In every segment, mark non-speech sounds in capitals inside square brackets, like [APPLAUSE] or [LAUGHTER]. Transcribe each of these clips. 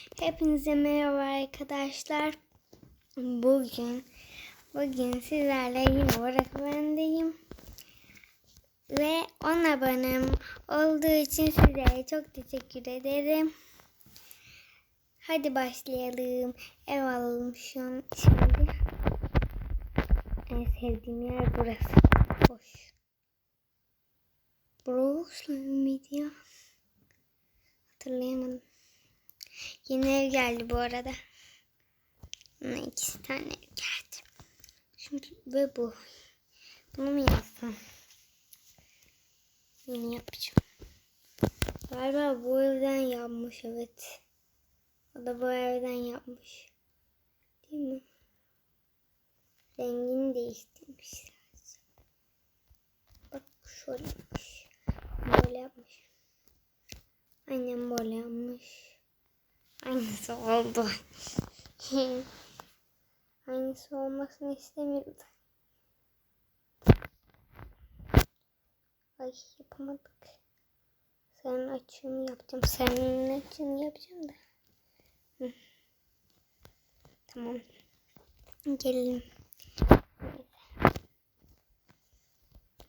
Hepinize merhaba arkadaşlar. Bugün bugün sizlerle yine Oracle Ve 10 abonem olduğu için size çok teşekkür ederim. Hadi başlayalım. Ev alalım şu an şimdi. En sevdiğim yer burası. Burası mıydı ya? Hatırlayamadım. Yeni ev geldi bu arada. Buna ikisi tane ev geldi. Şimdi ve bu. Bunu mu yapsam? Yeni yapacağım. Galiba bu evden yapmış evet. O da bu evden yapmış. Değil mi? Rengini değiştirmiş sadece. Bak şöyle yapmış. Böyle yapmış. Annem böyle yapmış. Aynısı oldu. [LAUGHS] Aynısı olmasını istemiyordu. Ay yapamadık. Senin açığını yapacağım. Senin açığını yapacağım da. Tamam. Gelelim.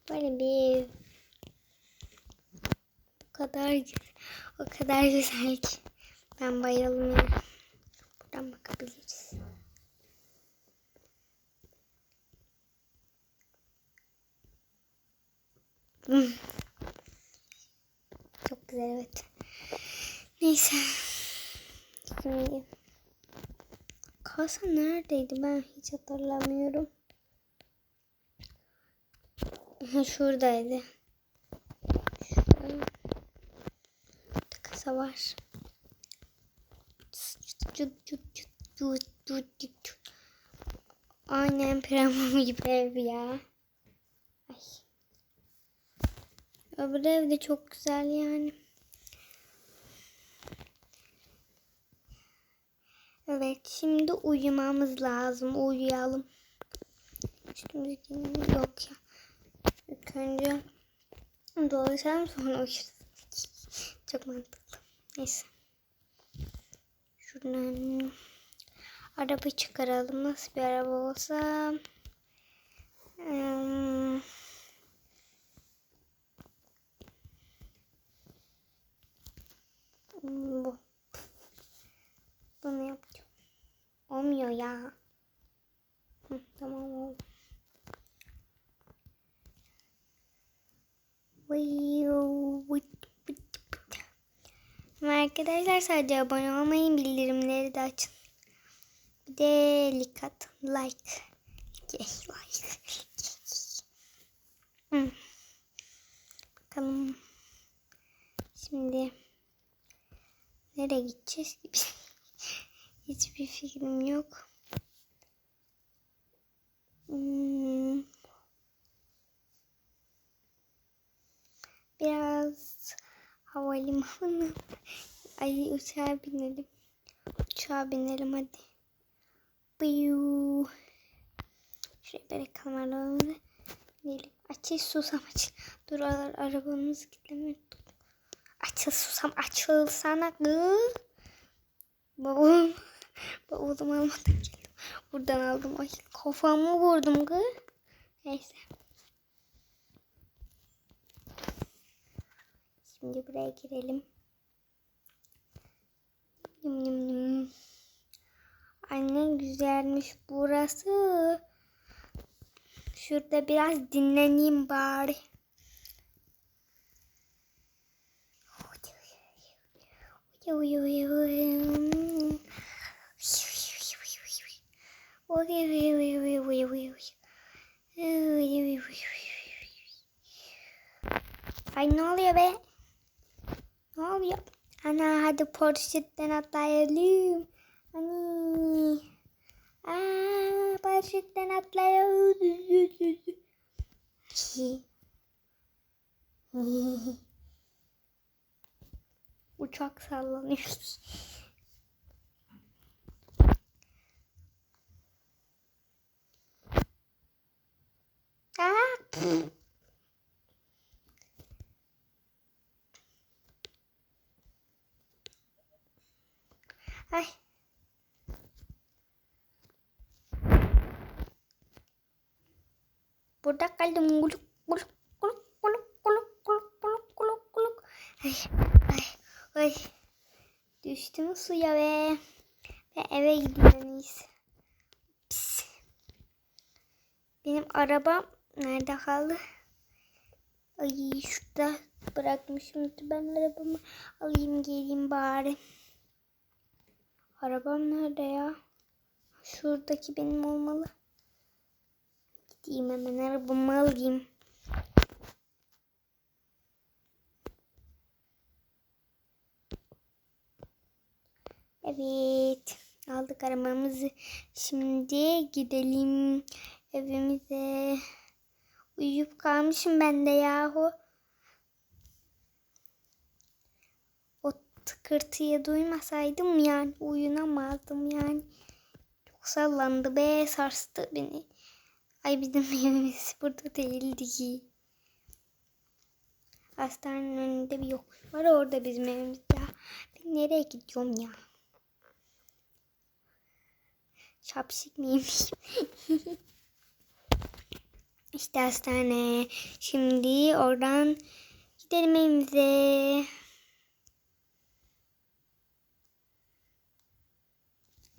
Böyle bir bu kadar. O kadar güzel ki. Ben bayıldım ya. Buradan bakabiliriz. Hmm. Çok güzel evet. Neyse. Şimdi kasa neredeydi ben hiç hatırlamıyorum. Şuradaydı. Şurada. Kasa var. Aynen premium [LAUGHS] gibi ev ya. Ay. Öbür ev de çok güzel yani. Evet şimdi uyumamız lazım. Uyuyalım. Giyelim. Yok ya. İlk önce dolaşalım sonra uyuruz. [LAUGHS] Çok mantıklı. Neyse. Şuradan araba çıkaralım. Nasıl bir araba olsa. Hmm. Bu. Bunu yapacağım. Olmuyor ya. Hı, tamam oldu. Arkadaşlar sadece abone olmayın bildirimleri de açın. Bir de like at. Like. like. [LAUGHS] Hmm. Bakalım. Şimdi nereye gideceğiz gibi. [LAUGHS] Hiçbir fikrim yok. Hmm. Biraz havalimanı. Ay uçağa binelim. Uçağa binelim hadi. Biyu. Şuraya böyle kameralarımızı binelim. Açıl susam açıl. Dur ar arabamızı kilitlemek. Açıl susam açıl sana kız. Babam. [LAUGHS] Babam almadan geldim. Buradan aldım. Ay kafamı vurdum kız. Neyse. Şimdi buraya girelim. Yum yum yum. Anne güzelmiş burası. Şurada biraz dinleneyim bari. Ay ne oluyor be? Ne oluyor? Ana hadi paraşütten atlayalım. Ani. Aa, paraşütten atlayalım. [LAUGHS] Uçak sallanıyor. [LAUGHS] Aa, Ay. Burada kaldım. Guluk guluk guluk guluk guluk guluk guluk guluk guluk. Ay ay ay. Düştüm suya ve ve eve gidiyoruz. Pis. Benim arabam nerede kaldı? Ay şurada bırakmışım. Ben arabamı alayım geleyim bari. Arabam nerede ya? Şuradaki benim olmalı. Gideyim hemen arabamı alayım. Evet. Aldık arabamızı. Şimdi gidelim evimize. Uyuyup kalmışım ben de yahu. O tıkırtıyı duymasaydım yani uyunamazdım yani. Çok sallandı be sarstı beni. Ay bizim [LAUGHS] evimiz burada değildi ki. Hastanenin önünde bir yokuş var orada bizim evimiz ya. Ben nereye gidiyorum ya? Şapşik miyim? [LAUGHS] işte hastane. Şimdi oradan gidelim evimize.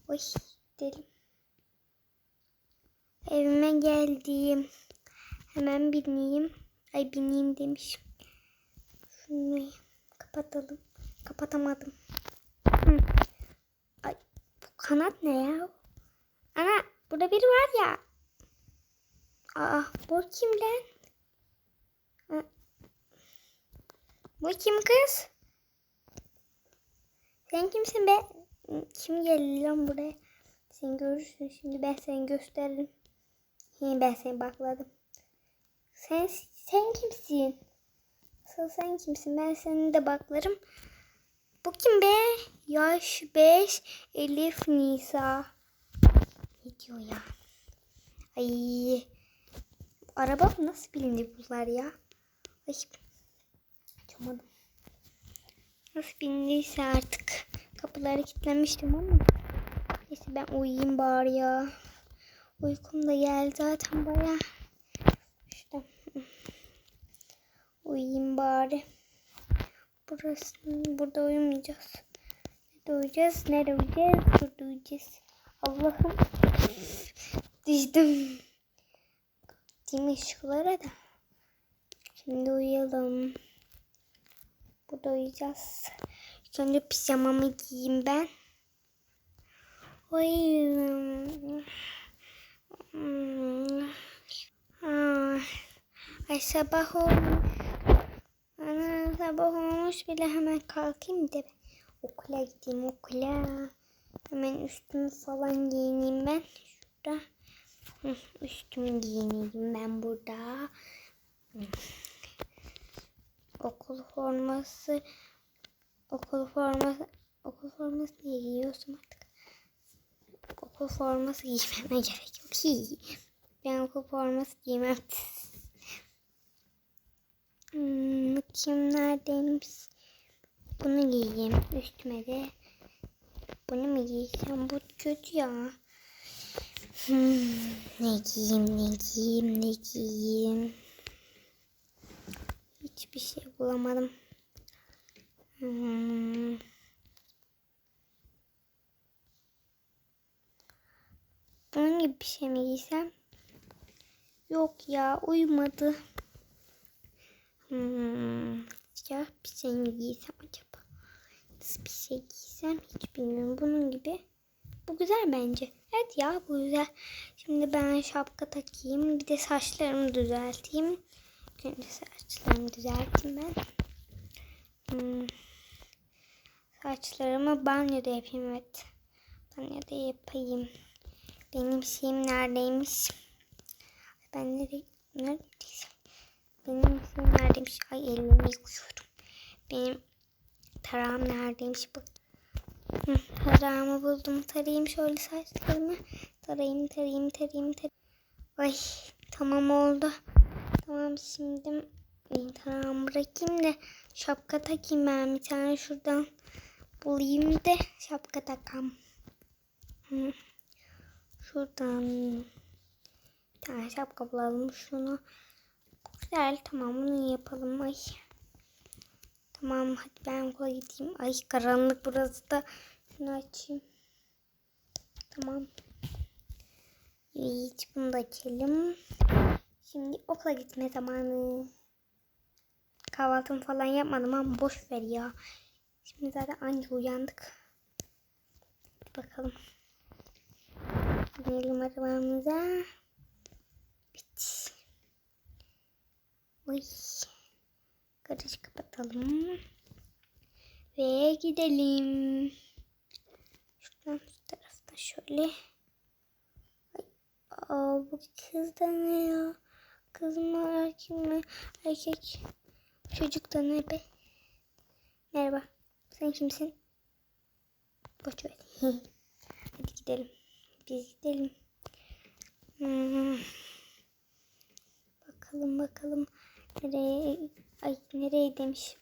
Oy gidelim. Evime geldim. Hemen bineyim. Ay bineyim demişim. Şunu kapatalım. Kapatamadım. Hı. Ay bu kanat ne ya? Ana burada biri var ya. Aa bu kim lan? Ha. Bu kim kız? Sen kimsin be? Kim geldi lan buraya? Sen görürsün şimdi ben seni gösteririm. Hi, ben seni bakladım. Sen sen kimsin? Asıl sen kimsin? Ben seni de baklarım. Bu kim be? Yaş 5 Elif Nisa. Ne diyor ya? Ay. Araba nasıl bilindi bunlar ya? Ay. Açamadım. Nasıl bindiyse artık. Kapıları kilitlemiştim ama. Neyse ben uyuyayım bari ya. Uykum da geldi zaten baya. İşte. Uyuyayım bari. Burası, burada uyumayacağız. Nerede uyuyacağız? Nerede uyuyacağız? Burada uyuyacağız. Allah'ım. Düştüm. Mi ışıklara da? Şimdi uyuyalım. Burada uyuyacağız. Önce pijamamı giyeyim ben. Uyuyayım. Hmm. Ay sabah olmuş. Ana sabah olmuş bile hemen kalkayım da okula gideyim okula. Hemen üstümü falan giyineyim ben. Şurada. Üstümü giyineyim ben burada. Okul forması okul forması okul forması niye giyiyorsam artık okul forması giymeme gerek yok ki. Ben okul forması giymem. Hmm, bakayım neredeymiş. Bunu giyeyim üstüme de. Bunu mu giysem? Bu kötü ya. Hmm, ne giyeyim, ne giyeyim, ne giyeyim. Hiçbir şey bulamadım. Bunun gibi bir şey mi giysem? Yok ya uymadı. Hmm. Ya bir şey mi giysem acaba? Nasıl bir şey giysem hiç bilmiyorum. Bunun gibi. Bu güzel bence. Evet ya bu güzel. Şimdi ben şapka takayım. Bir de saçlarımı düzelteyim. Önce saçlarımı düzelteyim ben. Hmm. Saçlarımı banyoda yapayım evet. Banyoda yapayım. Benim şeyim neredeymiş? Ben nereye? Neredeyse? Benim şeyim neredeymiş? Ay elimi yıkıyorum. Benim tarağım neredeymiş? Bak. Hı, tarağımı buldum. Tarayayım şöyle saçlarımı. Tarayayım, tarayayım, tarayayım, tarayayım. Ay tamam oldu. Tamam şimdi tarağımı bırakayım da şapka takayım ben bir tane şuradan. Bulayım da şapka takam. Hı. Şuradan bir tane şapka bulalım. Şunu güzel. Tamam bunu yapalım. Ay. Tamam hadi ben okula gideyim. Ay karanlık burası da. Şunu açayım. Tamam. Evet bunu da açalım. Şimdi okula gitme zamanı. Kahvaltımı falan yapmadım ama boş ver ya. Şimdi zaten anca uyandık. Hadi bakalım. Gidelim arabamıza. Bit. Oy. Garajı kapatalım. Ve gidelim. Şuradan şu taraftan şöyle. Aa, bu kız da ne ya? Kız mı erkek mi? Erkek. Çocuk da ne be? Merhaba. Sen kimsin? Boş ver. [LAUGHS] Hadi gidelim. Biz gidelim. Hmm. Bakalım bakalım. Nereye? Ay nereye demiş.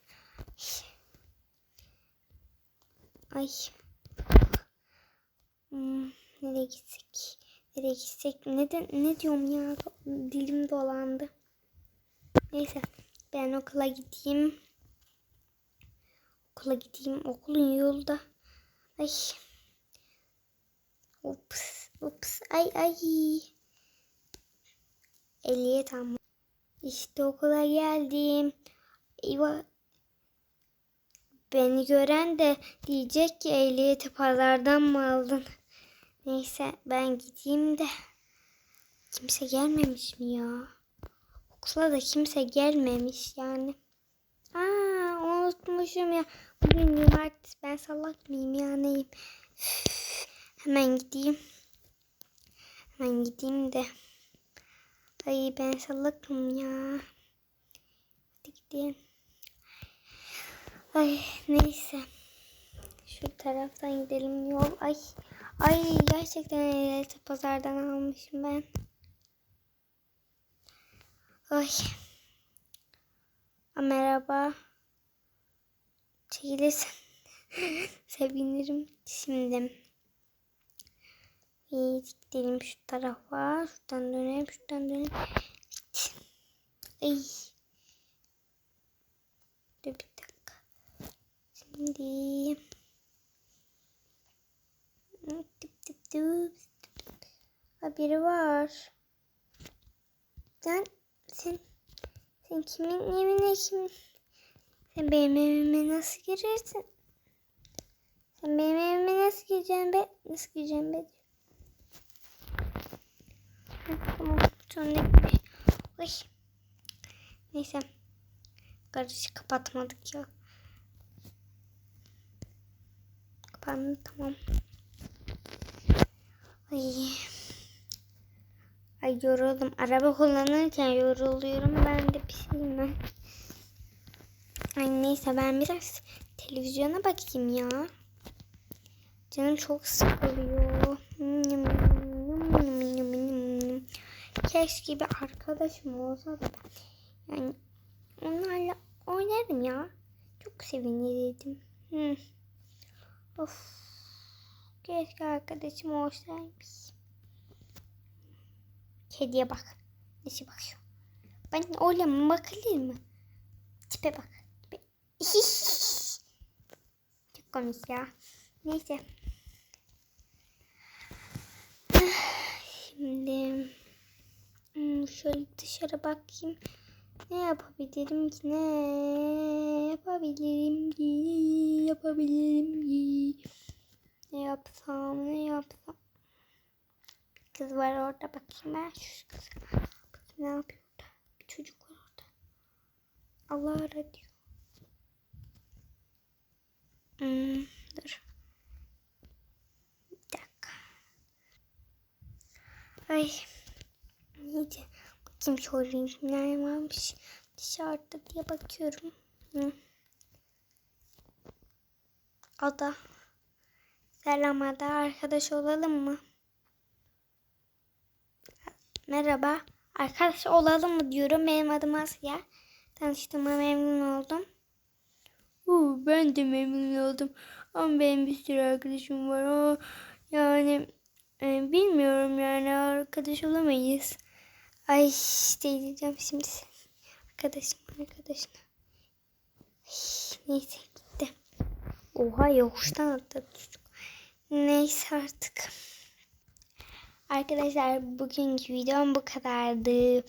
Ay. Hmm, nereye gitsek? Nereye gitsek? Neden ne diyorum ya? Dilim dolandı. Neyse ben okula gideyim. Okula gideyim. Okulun yolda. Ay. Ups. Ups. Ay ay. Eliye tam. İşte okula geldim. Eyvah. Beni gören de diyecek ki ehliyeti pazardan mı aldın? Neyse ben gideyim de. Kimse gelmemiş mi ya? Okula da kimse gelmemiş yani. Aa unutmuşum ya. Bugün cumartesi ben salak mıyım ya neyim? Hemen gideyim. Hemen gideyim de. Ay ben salakım ya. Hadi gidelim. Ay neyse. Şu taraftan gidelim yol. Ay ay gerçekten ehliyeti pazardan almışım ben. Ay. Merhaba. Çekilirsen [LAUGHS] sevinirim. Şimdi. Gidelim şu tarafa. Şuradan dönelim. Şuradan dönelim. Ay. Dur bir dakika. Şimdi. Tıp tıp tıp. Ha, biri var. Sen, sen, sen kimin evine kim? Sen benim evime nasıl girersin? Sen benim evime nasıl gireceksin be? Nasıl gireceksin be? Tamam, bir. Oy. Neyse. Garajı kapatmadık ya. Kapandı tamam. Ay. Ay yoruldum. Araba kullanırken yoruluyorum. Ben de bir şey bilmem. Ay neyse ben biraz televizyona bakayım ya. Canım çok sıkılıyor. Keşke bir arkadaşım olsa da yani onlarla oynarım ya. Çok sevinirdim. Hı. Of. Keşke arkadaşım olsaymış. Kediye bak. Nasıl bakıyor? Ben öyle mi bakılır mı? Tipe bak. [LAUGHS] Çok komik ya. Neyse. Şimdi hmm, şöyle dışarı bakayım. Ne yapabilirim ki? Ne yapabilirim ki? Yapabilirim ki? Ne yapsam? Ne yapsam? Bir kız var orada bakayım ben şu kız. Ne yapıyor orada? Bir çocuk var orada. Allah ara diyor. Hmm, dur. Bir dakika. Ay. İyice. Bakayım sorayım kimler varmış. Dışarıda diye bakıyorum. Hı. Ada. Selam Ada. Arkadaş olalım mı? Merhaba. Arkadaş olalım mı diyorum. Benim adım Asya. Tanıştığıma memnun oldum. Uu, ben de memnun oldum. Ama benim bir sürü arkadaşım var. O, yani e, bilmiyorum yani arkadaş olamayız. Ay işte diyeceğim şimdi. Arkadaşım. Ay, Neyse gitti. Oha yokuştan atladı çocuk. Neyse artık. Arkadaşlar bugünkü videom bu kadardı.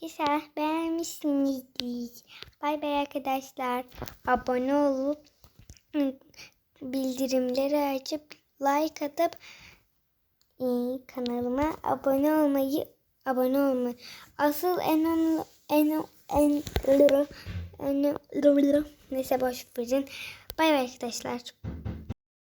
İnşallah beğenmişsinizdir. Bay bay arkadaşlar. Abone olup bildirimleri açıp like atıp e, kanalıma abone olmayı abone olmayı asıl en önemli en en en, en neyse boş verin. Bay bay arkadaşlar.